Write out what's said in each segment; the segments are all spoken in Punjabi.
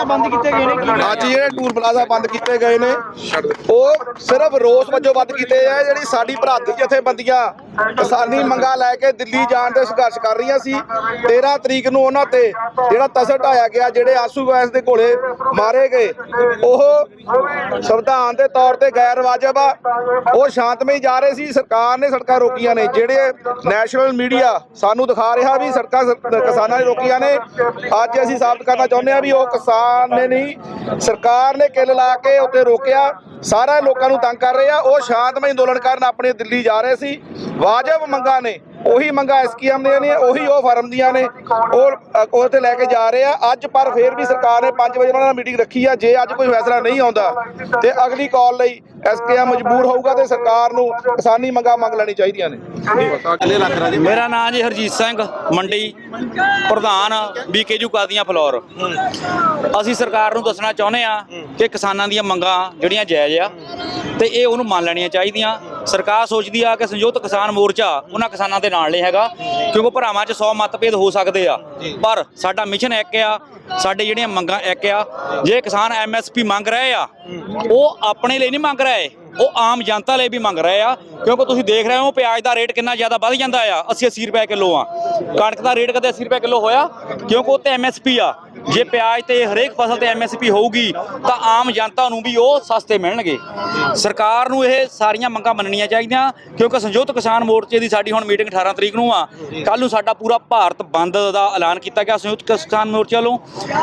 ਪਲਾਜ਼ਾ ਬੰਦ ਕੀਤੇ ਗਏ ਨੇ ਕੀ ਅੱਜ ਜਿਹੜੇ ਟੂਲ ਪਲਾਜ਼ਾ ਬੰਦ ਕੀਤੇ ਗਏ ਨੇ ਉਹ ਸਿਰਫ ਰੋਸ ਵਜੋਂ ਬੰਦ ਕੀਤੇ ਆ ਜਿਹੜੀ ਸਾਡੀ ਭਰਾਤਰੀ ਜਥੇਬੰਦੀਆਂ ਕਿਸਾਨੀ ਮੰਗਾ ਲੈ ਕੇ ਦਿੱਲੀ ਜਾਣ ਦੇ ਸੰਘਰਸ਼ ਕਰ ਰਹੀਆਂ ਸੀ। 13 ਤਰੀਕ ਨੂੰ ਉਹਨਾਂ ਤੇ ਜਿਹੜਾ ਤਸਰ ਢਾਇਆ ਗਿਆ ਜਿਹੜੇ ਆਸੂ ਗੈਸ ਦੇ ਘੋਲੇ ਮਾਰੇ ਗਏ ਉਹ ਸੰਵਿਧਾਨ ਦੇ ਤੌਰ ਤੇ ਗੈਰ ਵਾਜਬ ਆ। ਉਹ ਸ਼ਾਂਤਮਈ ਜਾ ਰਹੇ ਸੀ ਸਰਕਾਰ ਨੇ ਸੜਕਾਂ ਰੋਕੀਆਂ ਨੇ ਜਿਹੜੇ ਨੈਸ਼ਨਲ ਮੀਡੀਆ ਸਾਨੂੰ ਦਿਖਾ ਰਿਹਾ ਵੀ ਸੜਕਾਂ ਕਿਸਾਨਾਂ ਨੇ ਰੋਕੀਆਂ ਨੇ। ਅੱਜ ਅਸੀਂ ਸਾਬਤ ਕਰਨਾ ਚਾਹੁੰਦੇ ਹਾਂ ਵੀ ਉਹ ਕਿਸਾਨ ਨੇ ਨਹੀਂ, ਸਰਕਾਰ ਨੇ ਕਿੱਲ ਲਾ ਕੇ ਉੱਤੇ ਰੋਕਿਆ। ਸਾਰਾ ਲੋਕਾਂ ਨੂੰ ਤੰਗ ਕਰ ਰਹੇ ਆ। ਉਹ ਸ਼ਾਂਤਮਈ ਅੰਦੋਲਨ ਕਰਨ ਆਪਣੇ ਦਿੱਲੀ ਜਾ ਰਹੇ ਸੀ। ਵਾਜਬ ਮੰਗਾਂ ਨੇ। ਉਹੀ ਮੰਗਾਂ ਐਸਕੇਐਮ ਦੀਆਂ ਨੇ ਉਹੀ ਉਹ ਫਰਮ ਦੀਆਂ ਨੇ। ਉਹ ਉਹ ਤੇ ਲੈ ਕੇ ਜਾ ਰਹੇ ਆ। ਅੱਜ ਪਰ ਫੇਰ ਵੀ ਸਰਕਾਰ ਨੇ 5 ਵਜੇ ਉਹਨਾਂ ਨਾਲ ਮੀਟਿੰਗ ਰੱਖੀ ਆ। ਜੇ ਅੱਜ ਕੋਈ ਫੈਸਲਾ ਨਹੀਂ ਆਉਂਦਾ ਤੇ ਅਗਲੀ ਕਾਲ ਲਈ ਐਸਕੇਐਮ ਮਜਬੂਰ ਹੋਊਗਾ ਤੇ ਸਰਕਾਰ ਨੂੰ ਕਿਸਾਨੀ ਮੰਗਾਂ ਮੰਗ ਲੈਣੀ ਚਾਹੀਦੀਆਂ ਨੇ। ਮੇਰਾ ਨਾਮ ਜੀ ਹਰਜੀਤ ਸਿੰਘ ਮੰਡੀ ਪ੍ਰਧਾਨ ਬੀਕੇਯੂ ਕਾਦੀਆਂ ਫਲੋਰ। ਅਸੀਂ ਸਰਕਾਰ ਨੂੰ ਦੱਸਣਾ ਚਾਹੁੰਦੇ ਆ ਕਿ ਕਿਸਾਨਾਂ ਦੀਆਂ ਮੰਗਾਂ ਜਿਹੜੀਆਂ ਜਾਇਜ਼ ਆ ਤੇ ਇਹ ਉਹਨੂੰ ਮੰਨ ਲੈਣੀਆਂ ਚਾਹੀਦੀਆਂ। ਸਰਕਾਰ ਸੋਚਦੀ ਆ ਕਿ ਸੰਯੁਕਤ ਕਿਸਾਨ ਮੋਰਚਾ ਉਹਨਾਂ ਕਿਸਾਨਾਂ ਦੇ ਨਾਲ ਨਹੀਂ ਹੈਗਾ ਕਿਉਂਕਿ ਭਰਾਵਾਂ 'ਚ 100 ਮਤਭੇਦ ਹੋ ਸਕਦੇ ਆ। ਪਰ ਸਾਡਾ ਮਿਸ਼ਨ ਇੱਕ ਆ ਸਾਡੇ ਜਿਹੜੀਆਂ ਮੰਗਾਂ ਇੱਕ ਆ ਜੇ ਕਿਸਾਨ ਐਮਐਸਪੀ ਮੰਗ ਰਹੇ ਆ ਉਹ ਆਪਣੇ ਲਈ ਨਹੀਂ ਮੰਗ ਰਹੇ। ਉਹ ਆਮ ਜਨਤਾ ਲਈ ਵੀ ਮੰਗ ਰਹੇ ਆ, ਕਿਉਂਕਿ ਤੁਸੀਂ ਦੇਖ ਰਹੇ ਹੋ ਪਿਆਜ਼ ਦਾ ਰੇਟ ਕਿੰਨਾ ਜ਼ਿਆਦਾ ਵੱਧ ਜਾਂਦਾ ਆ 80 80 ਰੁਪਏ ਕਿਲੋ ਆ। ਕਣਕ ਦਾ ਰੇਟ ਕਦੇ 80 ਰੁਪਏ ਕਿਲੋ ਹੋਇਆ? ਕਿਉਂਕਿ ਉਹ ਤੇ ਐਮਐਸਪੀ ਆ। ਜੇ ਪਿਆਜ਼ ਤੇ ਹਰੇਕ ਫਸਲ ਤੇ ਐਮਐਸਪੀ ਹੋਊਗੀ, ਤਾਂ ਆਮ ਜਨਤਾ ਨੂੰ ਵੀ ਉਹ ਸਸਤੇ ਮਿਲਣਗੇ। ਸਰਕਾਰ ਨੂੰ ਇਹ ਸਾਰੀਆਂ ਮੰਗਾਂ ਮੰਨਣੀਆਂ ਚਾਹੀਦੀਆਂ, ਕਿਉਂਕਿ ਸੰਯੁਕਤ ਕਿਸਾਨ ਮੋਰਚੇ ਦੀ ਸਾਡੀ ਹੁਣ ਮੀਟਿੰਗ 18 ਤਰੀਕ ਨੂੰ ਆ। ਕੱਲ ਨੂੰ ਸਾਡਾ ਪੂਰਾ ਭਾਰਤ ਬੰਦ ਦਾ ਐਲਾਨ ਕੀਤਾ ਗਿਆ ਸੰਯੁਕਤ ਕਿਸਾਨ ਮੋਰਚੇ ਵੱਲੋਂ।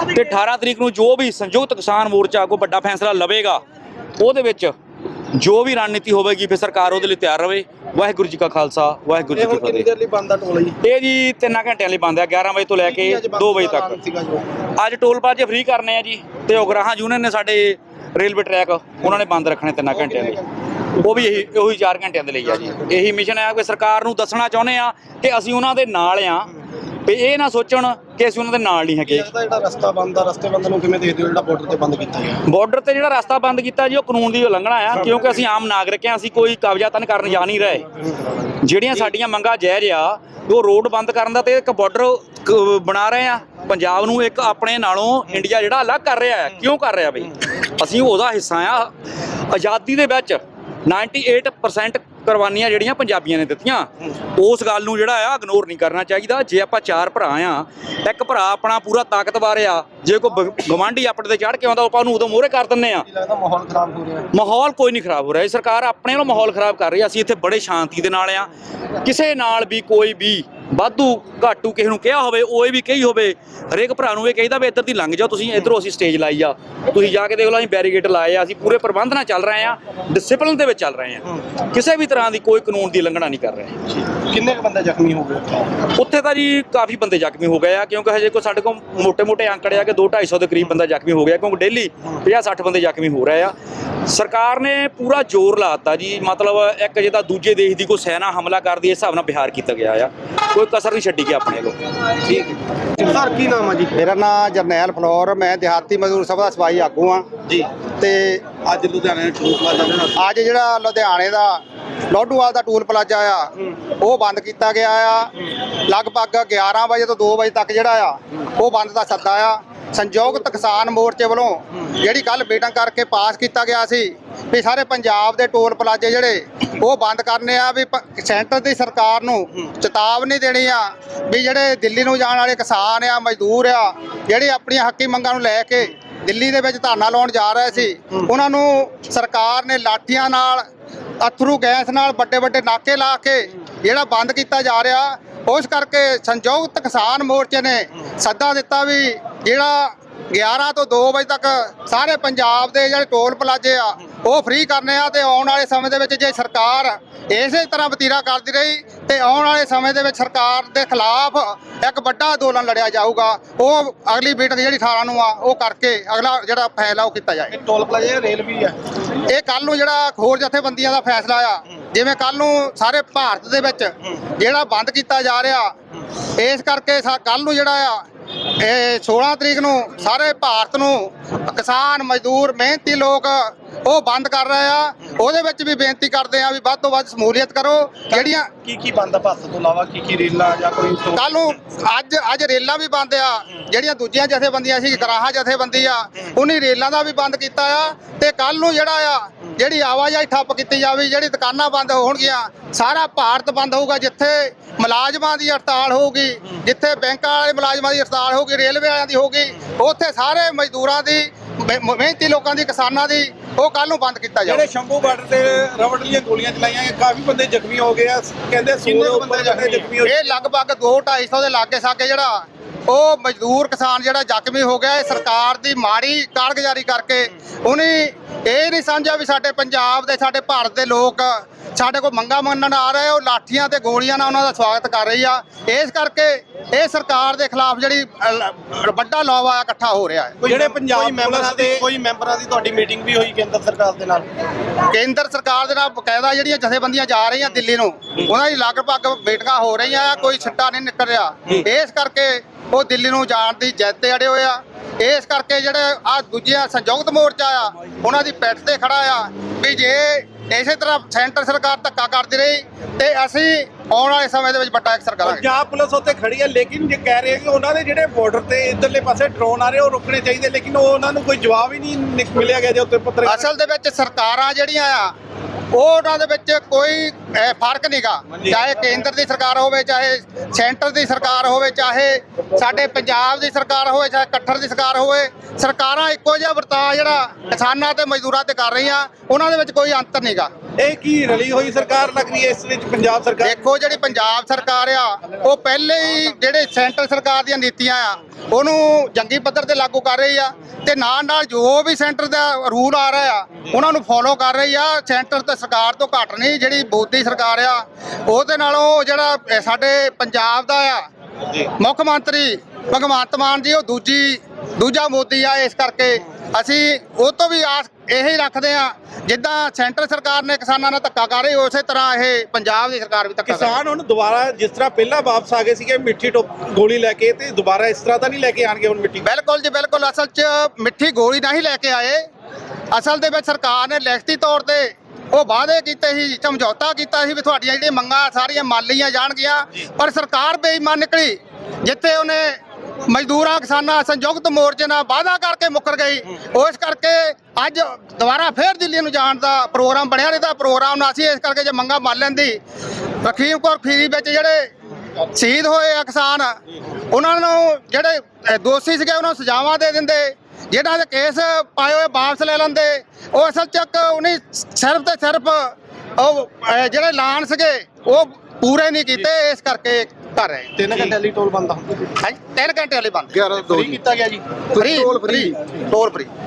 ਤੇ 18 ਤਰੀਕ ਨੂੰ ਜੋ ਵੀ ਸੰਯੁਕਤ ਕਿਸਾਨ ਮੋਰਚਾ ਕੋਈ ਵੱਡਾ ਫੈਸਲਾ ਲਵੇਗਾ, ਉਹਦੇ ਵਿੱਚ ਜੋ ਵੀ ਰਣਨੀਤੀ ਹੋਵੇਗੀ ਫਿਰ ਸਰਕਾਰ ਉਹਦੇ ਲਈ ਤਿਆਰ ਰਵੇ। ਵਾਹਿਗੁਰੂ ਜੀ ਕਾ ਖਾਲਸਾ ਵਾਹਿਗੁਰੂ ਜੀ ਕੀ ਫਤਿਹ। ਲਈ ਬੰਦ ਆ ਟੋਲ ਜੀ? ਇਹ ਜੀ ਤਿੰਨਾਂ ਘੰਟਿਆਂ ਲਈ ਬੰਦ ਆ 11 ਵਜੇ ਤੋਂ ਲੈ ਕੇ 2 ਵਜੇ ਤੱਕ। ਅੱਜ ਟੋਲ ਪਲਾਜ਼ੇ ਫ੍ਰੀ ਕਰਨੇ ਆ ਜੀ ਤੇ ਉਗਰਾਹਾਂ ਯੂਨੀਅਨ ਨੇ ਸਾਡੇ ਰੇਲਵੇ ਟਰੈਕ ਉਹਨਾਂ ਨੇ ਬੰਦ ਰੱਖਣੇ ਤਿੰਨਾਂ ਘੰਟਿਆਂ ਲਈ। ਉਹ ਵੀ ਇਹੀ ਉਹੀ 4 ਘੰਟਿਆਂ ਦੇ ਲਈ ਆ ਜੀ। ਇਹੀ ਮਿਸ਼ਨ ਹੈ ਕਿ ਸਰਕਾਰ ਨੂੰ ਦੱਸਣਾ ਚਾਹੁੰਦੇ ਆ ਕਿ ਅਸੀਂ ਉਹਨਾਂ ਦੇ ਨਾਲ ਆ ਵੀ ਇਹ ਨਾ ਸੋਚਣ ਕਿ ਅਸੀਂ ਉਹਨਾਂ ਦੇ ਨਾਲ ਨਹੀਂ ਹੈਗੇ। ਇਹਦਾ ਜਿਹੜਾ ਰਸਤਾ ਬੰਦ ਆ ਰਸਤੇ ਬੰਦ ਨੂੰ ਕਿਵੇਂ ਦੇਖਦੇ ਹੋ ਜਿਹੜਾ ਬਾਰਡਰ ਤੇ ਬੰਦ ਕੀਤਾ ਗਿਆ ਬਾਰਡਰ ਤੇ ਜਿਹੜਾ ਰਸਤਾ ਬੰਦ ਕੀਤਾ ਜੀ ਉਹ ਕਾਨੂੰਨ ਦੀ ਉਲੰਘਣਾ ਆ ਕਿਉਂਕਿ ਅਸੀਂ ਆਮ ਨਾਗਰਿਕ ਆ ਅਸੀਂ ਕੋਈ ਕਬਜ਼ਾ ਤਾਂ ਕਰਨ ਜਾ ਨਹੀਂ ਰਹੇ। ਜਿਹੜੀਆਂ ਸਾਡੀਆਂ ਮੰਗਾਂ ਜਾਇਜ਼ ਆ ਉਹ ਰੋਡ ਬੰਦ ਕਰਨ ਦਾ ਤੇ ਇੱਕ ਬਾਰਡਰ ਬਣਾ ਰਹੇ ਆ। ਪੰਜਾਬ ਨੂੰ ਇੱਕ ਆਪਣੇ ਨਾਲੋਂ ਇੰਡੀਆ ਜਿਹੜਾ ਅਲੱਗ ਕਰ ਰਿਹਾ ਹੈ। ਕਿਉਂ ਕਰ ਰਿਹਾ ਬਈ? ਅਸੀਂ ਉਹਦਾ ਹਿੱਸਾ ਆ। ਆਜ਼ਾਦੀ ਦੇ ਵਿੱਚ 98% ਕੁਰਬਾਨੀਆਂ ਜਿਹੜੀਆਂ ਪੰਜਾਬੀਆਂ ਨੇ ਦਿੱਤੀਆਂ। ਉਸ ਗੱਲ ਨੂੰ ਜਿਹੜਾ ਆ ਇਗਨੋਰ ਨਹੀਂ ਕਰਨਾ ਚਾਹੀਦਾ। ਜੇ ਆਪਾਂ ਚਾਰ ਭਰਾ ਆ ਇੱਕ ਭਰਾ ਆਪਣਾ ਪੂਰਾ ਤਾਕਤਵਰ ਆ ਜੇ ਕੋਈ ਗਵਾਂਢੀ ਆਪਣੇ ਤੇ ਚੜ ਕੇ ਆਉਂਦਾ ਆਪਾਂ ਉਹਨੂੰ ਉਦੋਂ ਮੋਹਰੇ ਕਰ ਦਿੰਨੇ ਆ। ਲੱਗਦਾ ਮਾਹੌਲ ਖਰਾਬ ਹੋ ਰਿਹਾ ਮਾਹੌਲ ਕੋਈ ਨਹੀਂ ਖਰਾਬ ਹੋ ਰਿਹਾ। ਇਹ ਸਰਕਾਰ ਆਪਣੇ ਵੱਲੋਂ ਮਾਹੌਲ ਖਰਾਬ ਕਰ ਰਹੀ ਹੈ। ਅਸੀਂ ਇੱਥੇ ਬੜੇ ਸ਼ਾਂਤੀ ਦੇ ਨਾਲ ਆ। ਕਿਸੇ ਨਾਲ ਵੀ ਕੋਈ ਵੀ ਵਾਧੂ ਘਾਟੂ ਕਿਸੇ ਨੂੰ ਕਿਹਾ ਹੋਵੇ ਉਹ ਇਹ ਵੀ ਕਹੀ ਹੋਵੇ ਹਰੇਕ ਭਰਾ ਨੂੰ ਇਹ ਕਹਿੰਦਾ ਵੀ ਇੱਧਰ ਦੀ ਲੰਘ ਜਾਓ ਤੁਸੀਂ ਇੱਧਰੋਂ ਅਸੀਂ ਸਟੇਜ ਲਾਈ ਆ। ਤੁਸੀਂ ਜਾ ਕੇ ਦੇਖ ਲਓ ਅਸੀਂ ਬੈਰੀਗੇਟ ਲਾਏ ਆ ਅਸੀਂ ਪੂਰੇ ਪ੍ਰਬੰਧ ਨਾਲ ਚੱਲ ਰਹੇ ਆ ਡਿਸਪਲਿਨ ਦੇ ਵਿੱਚ ਚੱਲ ਰਹੇ ਆ। ਕਿਸੇ ਵੀ ਤਰ੍ਹਾਂ ਦੀ ਕੋਈ ਕਾਨੂੰਨ ਦੀ ਉਲੰਘਣਾ ਨਹੀਂ ਕਰ ਰਹੇ। ਕਿੰਨੇ ਕੁ ਬੰਦੇ ਜ਼ਖਮੀ ਹੋ ਗਏ ਉੱਥੇ? ਤਾਂ ਜੀ ਕਾਫੀ ਬੰਦੇ ਜ਼ਖਮੀ ਹੋ ਗਏ ਆ ਕਿਉਂਕਿ ਹਜੇ ਕੋ ਸਾਡੇ ਕੋਲ ਮੋਟੇ ਮੋਟੇ ਅੰਕੜੇ ਆ ਕਿ 2-250 ਦੇ ਕਰੀਬ ਬੰਦਾ ਜ਼ਖਮੀ ਹੋ ਗਿਆ ਕਿਉਂਕਿ ਡੇਲੀ 50-60 ਬੰਦੇ ਜ਼ਖਮੀ ਹੋ ਰਹੇ ਆ। ਸਰਕਾਰ ਨੇ ਪੂਰਾ ਜ਼ੋਰ ਲਾਤਾ ਜੀ ਮਤਲਬ ਇੱਕ ਜਿਹਦਾ ਦੂਜੇ ਦੇਸ਼ ਦੀ ਕੋਈ ਸੈਨਾ ਹਮਲਾ ਕਰਦੀ ਇਸ ਹਿਸਾਬ ਨਾਲ ਬਿਹਾਰ ਕੀਤਾ ਗਿਆ ਆ। ਕੋਈ ਕਸਰ ਨਹੀਂ ਛੱਡੀ ਗਿਆ ਆਪਣੇ ਵੱਲੋਂ ਠੀਕ ਸਰ ਕੀ ਨਾਮ ਆ ਜੀ? ਮੇਰਾ ਨਾਮ ਜਰਨੈਲ ਫਲੋਰ ਮੈਂ ਦਿਹਾਤੀ ਮਜ਼ਦੂਰ ਸਭਾ ਦਾ ਸਫ਼ਾਈ ਆਗੂ ਆ ਜੀ। ਤੇ ਅੱਜ ਲੁਧਿਆਣੇ ਟੂਲ ਪਲਾਜ਼ਾ ਦੇ ਅੱਜ ਜਿਹੜਾ ਲੁਧਿਆਣੇ ਦਾ ਲੋਡੂਵਾਲ ਦਾ ਟੂਲ ਪਲਾਜ਼ਾ ਆ ਉਹ ਬੰਦ ਕੀਤਾ ਗਿਆ ਆ। ਲਗਭਗ 11 ਵਜੇ ਤੋਂ 2 ਵਜੇ ਤੱਕ ਜਿਹੜਾ ਆ ਉਹ ਬੰਦ ਦਾ ਸੱਦਾ ਆ। ਸੰਯੁਕਤ ਕਿਸਾਨ ਮੋਰਚੇ ਵੱਲੋਂ ਜਿਹੜੀ ਕੱਲ ਮੀਟਿੰਗ ਕਰਕੇ ਪਾਸ ਕੀਤਾ ਗਿਆ ਸੀ ਵੀ ਸਾਰੇ ਪੰਜਾਬ ਦੇ ਟੋਲ ਪਲਾਜ਼ੇ ਜਿਹੜੇ ਉਹ ਬੰਦ ਕਰਨੇ ਆ, ਵੀ ਪ- ਸੈਂਟਰ ਦੀ ਸਰਕਾਰ ਨੂੰ ਚੇਤਾਵਨੀ ਦੇਣੀ ਆ ਵੀ ਜਿਹੜੇ ਦਿੱਲੀ ਨੂੰ ਜਾਣ ਵਾਲੇ ਕਿਸਾਨ ਆ, ਮਜ਼ਦੂਰ ਆ, ਜਿਹੜੇ ਆਪਣੀਆਂ ਹੱਕੀ ਮੰਗਾਂ ਨੂੰ ਲੈ ਕੇ ਦਿੱਲੀ ਦੇ ਵਿੱਚ ਧਰਨਾ ਲਾਉਣ ਜਾ ਰਹੇ ਸੀ, ਉਹਨਾਂ ਨੂੰ ਸਰਕਾਰ ਨੇ ਲਾਠੀਆਂ ਨਾਲ, ਅਥਰੂ ਗੈਸ ਨਾਲ ਵੱਡੇ ਵੱਡੇ ਨਾਕੇ ਲਾ ਕੇ ਜਿਹੜਾ ਬੰਦ ਕੀਤਾ ਜਾ ਰਿਹਾ ਉਸ ਕਰਕੇ ਸੰਯੁਕਤ ਕਿਸਾਨ ਮੋਰਚੇ ਨੇ ਸੱਦਾ ਦਿੱਤਾ ਵੀ ਜਿਹੜਾ 11 ਤੋਂ 2 ਵਜੇ ਤੱਕ ਸਾਰੇ ਪੰਜਾਬ ਦੇ ਜਿਹੜੇ ਟੋਲ ਪਲਾਜ਼ੇ ਆ ਉਹ ਫ੍ਰੀ ਕਰਨੇ ਆ ਤੇ ਆਉਣ ਵਾਲੇ ਸਮੇਂ ਦੇ ਵਿੱਚ ਜੇ ਸਰਕਾਰ ਇਸੇ ਤਰ੍ਹਾਂ ਵਤੀਰਾ ਕਰਦੀ ਰਹੀ ਤੇ ਆਉਣ ਵਾਲੇ ਸਮੇਂ ਦੇ ਵਿੱਚ ਸਰਕਾਰ ਦੇ ਖਿਲਾਫ ਇੱਕ ਵੱਡਾ ਅੰਦੋਲਨ ਲੜਿਆ ਜਾਊਗਾ ਉਹ ਅਗਲੀ ਮੀਟਿੰਗ ਜਿਹੜੀ 18 ਨੂੰ ਆ ਉਹ ਕਰਕੇ ਅਗਲਾ ਜਿਹੜਾ ਫੈਸਲਾ ਉਹ ਕੀਤਾ ਜਾਏ। ਟੋਲ ਪਲਾਜ਼ਾ ਰੇਲ ਵੀ ਆ? ਇਹ ਕੱਲ ਨੂੰ ਜਿਹੜਾ ਹੋਰ ਜਥੇਬੰਦੀਆਂ ਦਾ ਫੈਸਲਾ ਆ ਜਿਵੇਂ ਕੱਲ ਨੂੰ ਸਾਰੇ ਭਾਰਤ ਦੇ ਵਿੱਚ ਜਿਹੜਾ ਬੰਦ ਕੀਤਾ ਜਾ ਰਿਹਾ ਇਸ ਕਰਕੇ ਕੱਲ ਨੂੰ ਜਿਹੜਾ ਆ ਇਹ 16 ਤਰੀਕ ਨੂੰ ਸਾਰੇ ਭਾਰਤ ਨੂੰ ਕਿਸਾਨ ਮਜ਼ਦੂਰ ਮਿਹਨਤੀ ਲੋਕ ਉਹ ਬੰਦ ਕਰ ਰਹੇ ਆ। ਉਹਦੇ ਵਿੱਚ ਵੀ ਬੇਨਤੀ ਕਰਦੇ ਆ ਵੀ ਵੱਧ ਤੋਂ ਵੱਧ ਸਮੂਲੀਅਤ ਕਰੋ। ਜਿਹੜੀਆਂ ਕੀ ਕੀ ਬੰਦ ਆ ਭਾਰਤ ਤੋਂ ਇਲਾਵਾ? ਕੀ ਕੀ ਰੇਲਾਂ ਜਾਂ ਕੋਈ? ਕੱਲ ਨੂੰ ਅੱਜ ਅੱਜ ਰੇਲਾਂ ਵੀ ਬੰਦ ਆ। ਜਿਹੜੀਆਂ ਦੂਜੀਆਂ ਜਥੇਬੰਦੀਆਂ ਸੀ ਗਰਾਹਾਂ ਜਥੇਬੰਦੀ ਆ ਉਹਨੀ ਰੇਲਾਂ ਦਾ ਵੀ ਬੰਦ ਕੀਤਾ ਆ ਤੇ ਕੱਲ ਨੂੰ ਜਿਹੜਾ ਆ ਜਿਹੜੀ ਆਵਾਜਾਈ ਠੱਪ ਕੀਤੀ ਜਾਵੇ ਜਿਹੜੀ ਦੁਕਾਨਾਂ ਬੰਦ ਹੋਣਗੀਆਂ ਸਾਰਾ ਭਾਰਤ ਬੰਦ ਹੋਊਗਾ ਜਿੱਥੇ ਮੁਲਾਜ਼ਮਾਂ ਦੀ ਹੜਤਾਲ ਹੋਊਗੀ ਜਿੱਥੇ ਬੈਂਕਾਂ ਵਾਲੇ ਮੁਲਾਜ਼ਮਾਂ ਦੀ ਹੜਤਾਲ ਹੋਊਗੀ ਰੇਲਵੇ ਵਾਲਿਆਂ ਦੀ ਹੋਊਗੀ ਉੱਥੇ ਸਾਰੇ ਮਜ਼ਦੂਰਾਂ ਦੀ ਮਿਹ- ਮਿਹਨਤੀ ਲੋਕਾਂ ਦੀ ਕਿਸਾਨਾਂ ਦੀ ਉਹ ਕੱਲ ਨੂੰ ਬੰਦ ਕੀਤਾ ਜਾਊਗਾ। ਜਿਹੜੇ ਸ਼ੰਭੂ ਬਾਰਡਰ ਤੇ ਰਬੜ ਦੀਆਂ ਗੋਲੀਆਂ ਚਲਾਈਆਂ ਗਈਆਂ, ਕਾਫੀ ਬੰਦੇ ਜ਼ਖਮੀ ਹੋ ਗਏ ਆ ਕਹਿੰਦੇ ਸੌ ਕਿੰਨੇ ਦੇ ਕੁ ਉੱਪਰ ਬੰਦੇ ਬੰਦੇ ਜ਼ਖਮੀ? ਹੋਏ ਇਹ ਲਗਭਗ 2 250 ਦੇ ਲਾਗੇ ਸਾਗੇ ਜਿਹੜਾ ਉਹ ਮਜ਼ਦੂਰ ਕਿਸਾਨ ਜਿਹੜਾ ਜ਼ਖਮੀ ਹੋ ਗਿਆ ਇਹ ਸਰਕਾਰ ਦੀ ਮਾੜੀ ਕਾਰਗੁਜ਼ਾਰੀ ਕਰਕੇ ਉਹਨੇ ਇਹ ਨਹੀਂ ਸਮਝਿਆ ਵੀ ਸਾਡੇ ਪੰਜਾਬ ਦੇ ਸਾਡੇ ਭਾਰਤ ਦੇ ਲੋਕ ਸਾਡੇ ਕੋਲ ਮੰਗਾ ਮੰਨਣ ਆ ਰਹੇ ਉਹ ਲਾਠੀਆਂ ਤੇ ਗੋਲੀਆਂ ਨਾਲ ਉਹਨਾਂ ਦਾ ਸਵਾਗਤ ਕਰ ਰਹੀ ਆ। ਇਸ ਕਰਕੇ ਇਹ ਸਰਕਾਰ ਦੇ ਖਿਲਾਫ ਜਿਹੜੀ ਵੱਡਾ ਲੋਵਾ ਇਕੱਠਾ ਹੋ ਰਿਹਾ ਹੈ। ਜਿਹੜੇ ਪੰਜਾਬ ਕੋਈ ਮੈਂਬਰਾਂ ਦੀ ਕੋਈ ਮੈਂਬਰਾਂ ਦੀ ਤੁਹਾਡੀ ਮੀਟਿੰਗ ਵੀ ਹੋਈ ਕੇਂਦਰ ਸਰਕਾਰ ਦੇ ਨਾਲ? ਕੇਂਦਰ ਸਰਕਾਰ ਦੇ ਨਾਲ ਬਕਾਇਦਾ ਜਿਹੜੀਆਂ ਜਥੇਬੰਦੀਆਂ ਜਾ ਰਹੀਆਂ ਦਿੱਲੀ ਨੂੰ ਉਹਨਾਂ ਦੀ ਲਗਭਗ ਮੀਟਿੰਗਾਂ ਹੋ ਰਹੀਆਂ ਆ ਕੋਈ ਛੱਟਾ ਨਹੀਂ ਨਿਕਲ ਰਿਹਾ। ਇਸ ਕਰਕੇ ਉਹ ਦਿੱਲੀ ਨੂੰ ਜਾਣ ਦੀ ਜਿੱਦ ਤੇ ਅੜੇ ਹੋਏ ਆ। ਇਸ ਕਰਕੇ ਜਿਹੜੇ ਆ ਦੂਜੀਆਂ ਸੰਯੁਕਤ ਮੋਰਚਾ ਆ ਉਹਨਾਂ ਦੀ ਪਿੱਠ ਤੇ ਖੜਾ ਆ ਵੀ ਜੇ ਇਸੇ ਤਰ੍ਹਾਂ ਸੈਂਟਰ ਸਰਕਾਰ ਧੱਕਾ ਕਰਦੀ ਰਹੀ ਤੇ ਅਸੀਂ ਆਉਣ ਵਾਲੇ ਸਮੇਂ ਦੇ ਵਿੱਚ ਵੱਡਾ ਐਕਸ਼ਨ ਕਰਾਂਗੇ ਪੰਜਾਬ ਪੁਲਿਸ ਉੱਤੇ ਖੜੀ ਹੈ ਲੇਕਿਨ ਜੇ ਕਹਿ ਰਹੇ ਕਿ ਉਹਨਾਂ ਦੇ ਜਿਹੜੇ ਬਾਰਡਰ ਤੇ ਇਧਰਲੇ ਪਾਸੇ ਡਰੋਨ ਆ ਰਹੇ ਉਹ ਰੁਕਣੇ ਚਾਹੀਦੇ ਲੇਕਿਨ ਉਹ ਉਹਨਾਂ ਨੂੰ ਕੋਈ ਜਵਾਬ ਹੀ ਨਹੀਂ ਮਿਲਿਆ ਗਿਆ ਜੇ ਉੱਤੇ ਪੱਤਰ ਅਸਲ ਦੇ ਵਿੱਚ ਸਰਕਾਰਾਂ ਜਿਹੜੀਆਂ ਆ ਉਹ ਉਹਨਾਂ ਦੇ ਵਿੱਚ ਕੋਈ ਫ਼ਰਕ ਨਹੀਂਗਾ ਚਾਹੇ ਕੇਂਦਰ ਦੀ ਸਰਕਾਰ ਹੋਵੇ ਚਾਹੇ ਸੈਂਟਰ ਦੀ ਸਰਕਾਰ ਹੋਵੇ ਚਾਹੇ ਸਾਡੇ ਪੰਜਾਬ ਦੀ ਸਰਕਾਰ ਹੋਵੇ ਚਾਹੇ ਇਕੱਠਰ ਦੀ ਸਰਕਾਰ ਹੋਵੇ ਸਰਕਾਰਾਂ ਇੱਕੋ ਜਿਹਾ ਵਰਤਾਅ ਜਿਹੜਾ ਕਿਸਾਨਾਂ ਤੇ ਮਜ਼ਦੂਰਾਂ ਤੇ ਕਰ ਰਹੀਆਂ ਉਹਨਾਂ ਦੇ ਵਿੱਚ ਕੋਈ ਅੰਤਰ ਨਹੀਂਗਾ ਇਹ ਕੀ ਰਲੀ ਹੋਈ ਸਰਕਾਰ ਲੱਗ ਰਹੀ ਹੈ ਇਸ ਵਿੱਚ ਪੰਜਾਬ ਸਰਕਾਰ? ਦੇਖੋ ਜਿਹੜੀ ਪੰਜਾਬ ਸਰਕਾਰ ਆ ਉਹ ਪਹਿਲੇ ਹੀ ਜਿਹੜੇ ਸੈਂਟਰ ਸਰਕਾਰ ਦੀਆਂ ਨੀਤੀਆਂ ਆ ਉਹਨੂੰ ਜੰਗੀ ਪੱਧਰ ਤੇ ਲਾਗੂ ਕਰ ਰਹੀ ਆ ਤੇ ਨਾਲ ਨਾਲ ਜੋ ਵੀ ਸੈਂਟਰ ਦਾ ਰੂਲ ਆ ਰਿਹਾ ਆ ਉਹਨਾਂ ਨੂੰ ਫੋਲੋ ਕਰ ਰਹੀ ਆ। ਸੈਂਟਰ ਤੇ ਸਰਕਾਰ ਤੋਂ ਘੱਟ ਨਹੀਂ ਜਿਹੜੀ ਮੋਦੀ ਸਰਕਾਰ ਆ ਉਹਦੇ ਨਾਲੋਂ ਜਿਹੜਾ ਸਾਡੇ ਪੰਜਾਬ ਦਾ ਆ ਮੁੱਖ ਮੰਤਰੀ ਭਗਵੰਤ ਮਾਨ ਜੀ ਉਹ ਦੂਜੀ ਦੂਜਾ ਮੋਦੀ ਆ ਇਸ ਕਰਕੇ। ਅਸੀਂ ਉਹ ਤੋਂ ਵੀ ਆਸ ਇਹੀ ਰੱਖਦੇ ਆ ਜਿੱਦਾਂ ਸੈਂਟਰ ਸਰਕਾਰ ਨੇ ਕਿਸਾਨਾਂ ਨਾਲ ਧੱਕਾ ਕਰ ਰਹੀ ਉਸੇ ਤਰ੍ਹਾਂ ਇਹ ਪੰਜਾਬ ਦੀ ਸਰਕਾਰ ਵੀ ਧੱਕਾ ਕਰ ਰਹੀ ਕਿਸਾਨ ਹੁਣ ਦੁਬਾਰਾ ਜਿਸ ਤਰ੍ਹਾਂ ਪਹਿਲਾਂ ਵਾਪਸ ਆ ਗਏ ਸੀਗੇ ਮਿੱਠੀ ਟੋਪ ਗੋਲੀ ਲੈ ਕੇ ਤੇ ਦੁਬਾਰਾ ਇਸ ਤਰ੍ਹਾਂ ਤਾਂ ਨਹੀਂ ਲੈ ਕੇ ਆਣਗੇ ਹੁਣ ਮਿੱਠੀ? ਬਿਲਕੁਲ ਜੀ ਬਿਲਕੁਲ। ਅਸਲ 'ਚ ਮਿੱਠੀ ਗੋਲੀ ਨਹੀਂ ਲੈ ਕੇ ਆਏ। ਅਸਲ ਦੇ ਵਿੱਚ ਸਰਕਾਰ ਨੇ ਲਿਖਤੀ ਤੌਰ ਤੇ ਉਹ ਵਾਅਦੇ ਕੀਤੇ ਸੀ ਸਮਝੌਤਾ ਕੀਤਾ ਸੀ ਵੀ ਤੁਹਾਡੀਆਂ ਜਿਹੜੀਆਂ ਮੰਗਾਂ ਸਾਰੀਆਂ ਮੰਨ ਲਈਆਂ ਜਾਣਗੀਆਂ ਪਰ ਸਰਕਾਰ ਬੇਈਮਾਨ ਨਿਕਲੀ ਜਿੱਥੇ ਉਹਨੇ ਮਜ਼ਦੂਰਾਂ, ਕਿਸਾਨਾਂ ਸੰਯੁਕਤ ਮੋਰਚੇ ਨਾਲ ਵਾਅਦਾ ਕਰਕੇ ਮੁੱਕਰ ਗਈ। ਉਸ ਕਰਕੇ ਅੱਜ ਦੁਬਾਰਾ ਫੇਰ ਦਿੱਲੀ ਨੂੰ ਜਾਣ ਦਾ ਪ੍ਰੋਗਰਾਮ ਬਣਿਆ ਨਹੀਂ ਪ੍ਰੋਗਰਾਮ ਨਾ ਸੀ ਇਸ ਕਰਕੇ ਜੇ ਮੰਗਾਂ ਮੰਨ ਲੈਂਦੀ। ਰਖੀਮਕੌਰ ਖੀਰੀ ਵਿੱਚ ਜਿਹੜੇ ਸ਼ਹੀਦ ਹੋਏ ਆ ਕਿਸਾਨ, ਉਹਨਾਂ ਨੂੰ ਜਿਹੜੇ ਦੋਸ਼ੀ ਸੀਗੇ, ਉਹਨਾਂ ਨੂੰ ਸਜ਼ਾਵਾਂ ਦੇ ਦਿੰਦੇ। ਜਿਹਨਾਂ ਦੇ ਕੇਸ ਪਾਏ ਹੋਏ ਵਾਪਸ ਲੈ ਲੈਂਦੇ। ਉਹ ਅਸਲ ਚੱਕ ਉਹਨੇ ਸਿਰਫ ਤੇ ਸਿਰਫ ਉਹ ਜਿਹੜੇ ਐਲਾਨ ਸੀਗੇ, ਉਹ ਪੂਰੇ ਨਹੀਂ ਕੀਤੇ। ਇਸ ਕਰਕੇ ਕਰ ਰਹੇ 3 ਘੰਟੇ ਲਈ ਟੋਲ ਬੰਦ ਆ। ਹਾਂਜੀ 3 ਘੰਟੇ ਵਾਲੀ ਬੰਦ। 11 2 ਕੀਤਾ ਗਿਆ ਜੀ। Free toll free toll free